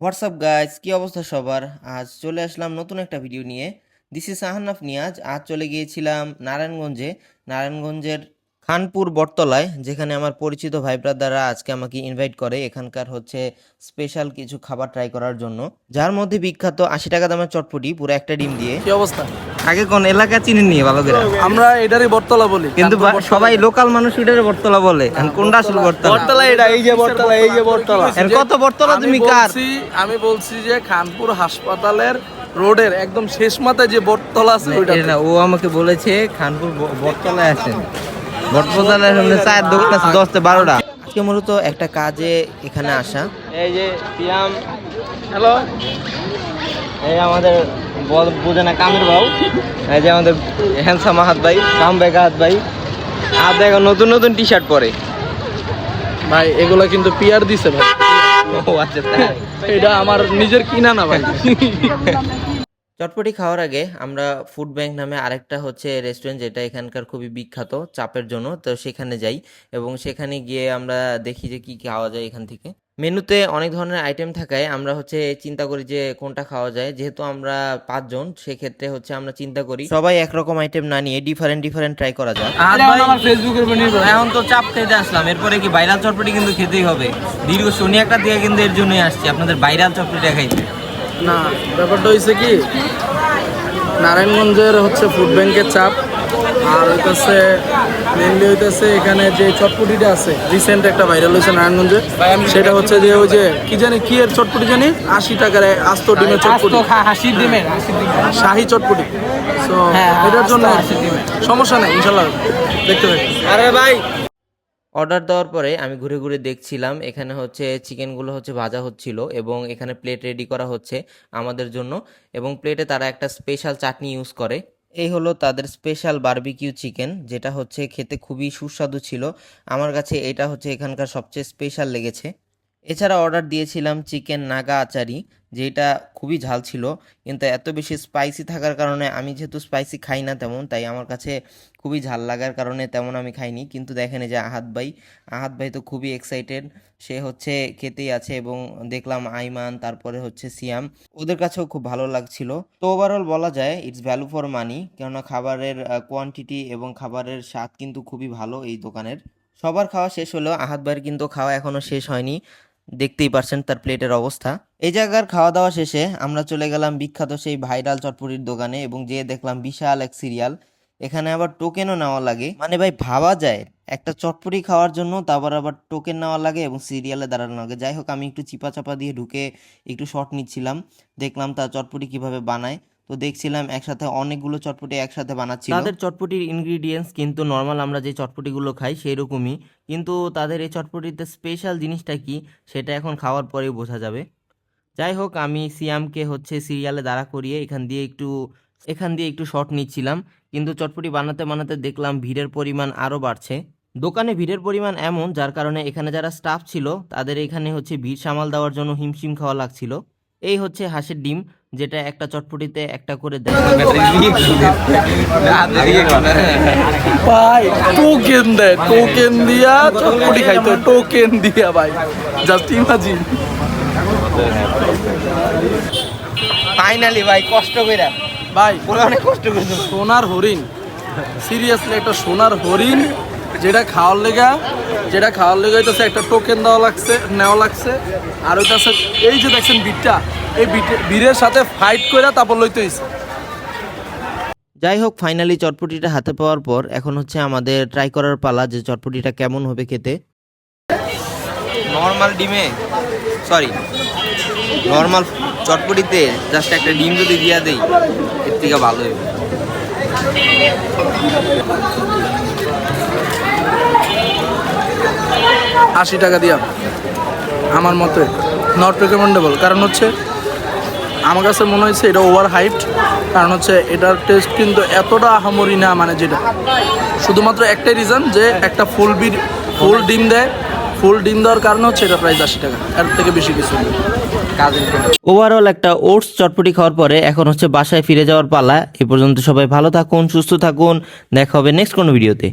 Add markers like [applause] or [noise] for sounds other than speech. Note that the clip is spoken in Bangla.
হোয়াটসঅ্যাপ গাইজ কী অবস্থা সবার? আজ চলে আসলাম নতুন একটা ভিডিও নিয়ে। দিস ইস আহান্নাফ নিয়াজ আজ চলে গিয়েছিলাম নারায়ণগঞ্জে। নারায়ণগঞ্জের খানপুর বটতলায় যেখানে আমার পরিচিত ভাই ব্রাদাররা আজকে আমাকে ইনভাইট করে এখানকার হচ্ছে স্পেশাল কিছু খাবার ট্রাই করার জন্য। যার মধ্যে বিখ্যাত আশি টাকা দামের চটপটি পুরো একটা ডিম দিয়ে। কি অবস্থা? আগে কোন এলাকা চিনি নিয়ে ভালো করে? আমরা এটারই বটতলা বলি। কিন্তু সবাই লোকাল মানুষ এটারে বটতলা বলে। এখন কোনটা আসল বটতলা? বটতলা এটা এই যে বটতলা এই যে বটতলা? এখন কত বটতলা তুমি কার? বলছি আমি বলছি যে খানপুর হাসপাতালের রোডের একদম শেষ মাথায় যে বটতলা আছে ওইটা না, ও আমাকে বলেছে খানপুর বটতলায় আছেন। বটতলায় সামনে চায়ের দোকান আছে দশটা বারোটা। আজকে মূলত একটা কাজে এখানে আসা। এই যে সিয়াম হ্যালো? এই আমাদের বুঝে না কামের বাবু। এই যে আমাদের হ্যান্ডসাম হাত ভাই কাম বেগা হাত ভাই। আর দেখো নতুন নতুন টি শার্ট পরে। ভাই এগুলো কিন্তু পিয়ার দিছে ভাই। ও আচ্ছা এটা আমার নিজের কিনা না ভাই। [laughs] চটপটি খাওয়ার আগে আমরা ফুড ব্যাংক নামে আরেকটা হচ্ছে রেস্টুরেন্ট যেটা এখানকার খুবই বিখ্যাত, চাপের জন্য। তো সেখানে যাই এবং সেখানে গিয়ে আমরা দেখি যে কি খাওয়া যায় এখান থেকে। মেনুতে অনেক ধরনের আইটেম থাকায় আমরা হচ্ছে চিন্তা করি যে কোনটা খাওয়া যায়। যেহেতু আমরা পাঁচজন, সেক্ষেত্রে হচ্ছে আমরা চিন্তা করি সবাই একরকম আইটেম না নিয়ে ডিফারেন্ট ডিফারেন্ট ট্রাই করা যায় এখন তো চাপ খেতে আসলাম। এরপরে কি? ভাইরাল চটপটি কিন্তু খেতেই হবে। দীর্ঘ শনি একটা দিয়ে কিন্তু এর জন্যই আসছি। আপনাদের ভাইরাল চটপটি খাইতে। না ব্যাপারটা হয়েছে কি নারায়ণগঞ্জের হচ্ছে ফুড ব্যাংকের চাপ আর হইতেছে মেনলি হইতেছে এখানে যে চটপটিটা আছে রিসেন্ট একটা ভাইরাল হয়েছে নারায়ণগঞ্জে সেটা হচ্ছে যে ওই যে কি জানি কি এর চটপটি জানি? আশি টাকার আস্ত ডিমের চটপটি। ডিমের শাহি চটপটি। সো এটার জন্য সমস্যা নেই ইনশাল্লাহ। দেখতে থাকি আরে ভাই অর্ডার দেওয়ার পরে আমি ঘুরে ঘুরে দেখছিলাম, এখানে হচ্ছে চিকেনগুলো হচ্ছে ভাজা হচ্ছিল এবং এখানে প্লেট রেডি করা হচ্ছে আমাদের জন্য এবং প্লেটে তারা একটা স্পেশাল চাটনি ইউজ করে। এই হলো তাদের স্পেশাল বারবিকিউ চিকেন যেটা হচ্ছে খেতে খুবই সুস্বাদু ছিল। আমার কাছে এটা হচ্ছে এখানকার সবচেয়ে স্পেশাল লেগেছে। এছাড়া অর্ডার দিয়েছিলাম চিকেন নাগা আচারি। যেটা খুবই ঝাল ছিল। কিন্তু এত বেশি স্পাইসি থাকার কারণে আমি যেহেতু স্পাইসি খাই না তেমন, তাই আমার কাছে খুবই ঝাল লাগার কারণে তেমন আমি খাইনি। কিন্তু দেখেন যে আহাত ভাই আহাত ভাই তো খুবই এক্সাইটেড সে হচ্ছে খেতেই আছে এবং দেখলাম আইমান, তারপরে হচ্ছে সিয়াম। ওদের কাছেও খুব ভালো লাগছিল। তো ওভারঅল বলা যায় ইটস ভ্যালু ফর মানি কেননা খাবারের কোয়ান্টিটি এবং খাবারের স্বাদ কিন্তু খুবই ভালো এই দোকানের। সবার খাওয়া শেষ হলেও আহাত ভাইয়ের কিন্তু খাওয়া এখনও শেষ হয়নি। দেখতেই পারছেন তার প্লেটের অবস্থা। এই জায়গার খাওয়া দাওয়া শেষে আমরা চলে গেলাম বিখ্যাত সেই ভাইরাল চটপটির দোকানে এবং যেয়ে দেখলাম বিশাল এক সিরিয়াল। এখানে আবার টোকেনও নেওয়া লাগে। মানে ভাই, ভাবা যায়। একটা চটপটি খাওয়ার জন্য তারপর আবার টোকেন নেওয়া লাগে এবং সিরিয়ালে দাঁড়ানো লাগে। যাই হোক, আমি একটু চিপা চাপা দিয়ে ঢুকে একটু শর্ট নিচ্ছিলাম। দেখলাম তার চটপটি কীভাবে বানায়। তো দেখছিলাম একসাথে অনেকগুলো চটপটি একসাথে বানাচ্ছিল। তাদের চটপটির ইনগ্রিডিয়েন্টস কিন্তু নর্মাল আমরা যে চটপটিগুলো খাই সেই রকমই কিন্তু তাদের এই চটপটিতে স্পেশাল জিনিসটা কি সেটা এখন খাওয়ার পরেই বোঝা যাবে। যাই হোক, আমি সিয়ামকে হচ্ছে সিরিয়ালে দাঁড়া করিয়ে এখান দিয়ে একটু, এখান দিয়ে একটু শর্ট নিচ্ছিলাম। কিন্তু চটপটি বানাতে বানাতে দেখলাম ভিড়ের পরিমাণ আরও বাড়ছে। দোকানে ভিড়ের পরিমাণ এমন, যার কারণে এখানে যারা স্টাফ ছিল, তাদের এখানে হচ্ছে ভিড় সামাল দেওয়ার জন্য হিমশিম খাওয়া লাগছিল। এই হচ্ছে হাঁসের ডিম যেটা একটা চটপটিতে একটা করে দেয়। ভাই টোকেন দেয় টোকেন দিয়া চটপটি খাইতে টোকেন দিয়া ভাই। জাস্ট ইমাজিন ফাইনালি ভাই কষ্ট করে ভাই পুরো অনেক কষ্ট করে সোনার হরিণ। সিরিয়াসলি একটা সোনার হরিণ যেটা খাওয়ার লেগা যেটা খাওয়ার লেগে হইতেছে একটা টোকেন দেওয়া লাগছে নেওয়া লাগছে। আর হইতেছে এই যে দেখছেন বিটটা এই বিটে- বীরের সাথে ফাইট করে তারপর লইতে হইছে। যাই হোক ফাইনালি চটপটিটা হাতে পাওয়ার পর এখন হচ্ছে আমাদের ট্রাই করার পালা যে চটপটিটা কেমন হবে খেতে। নর্মাল ডিমে সরি নর্মাল চটপটিতে জাস্ট একটা ডিম যদি দিয়া দেই এর থেকে ভালো হবে। আশি টাকা দিয়া। আমার মতে নট রেকমেন্ডেবল কারণ হচ্ছে, আমার কাছে মনে হয়েছে এটা ওভার হাইট কারণ হচ্ছে, এটার টেস্ট কিন্তু এতটা আহামরি না মানে যেটা। শুধুমাত্র একটাই রিজন যে একটা ফুল বি ফুল ডিম দেয়। ফুল ডিম দেওয়ার কারণে হচ্ছে এটা প্রাইস আশি টাকা। এর থেকে বেশি কিছু ওভারঅল একটা ওটস চটপটি খাওয়ার পরে এখন হচ্ছে বাসায় ফিরে যাওয়ার পালা। এ পর্যন্ত সবাই ভালো থাকুন, সুস্থ থাকুন। দেখা হবে নেক্সট কোনো ভিডিওতে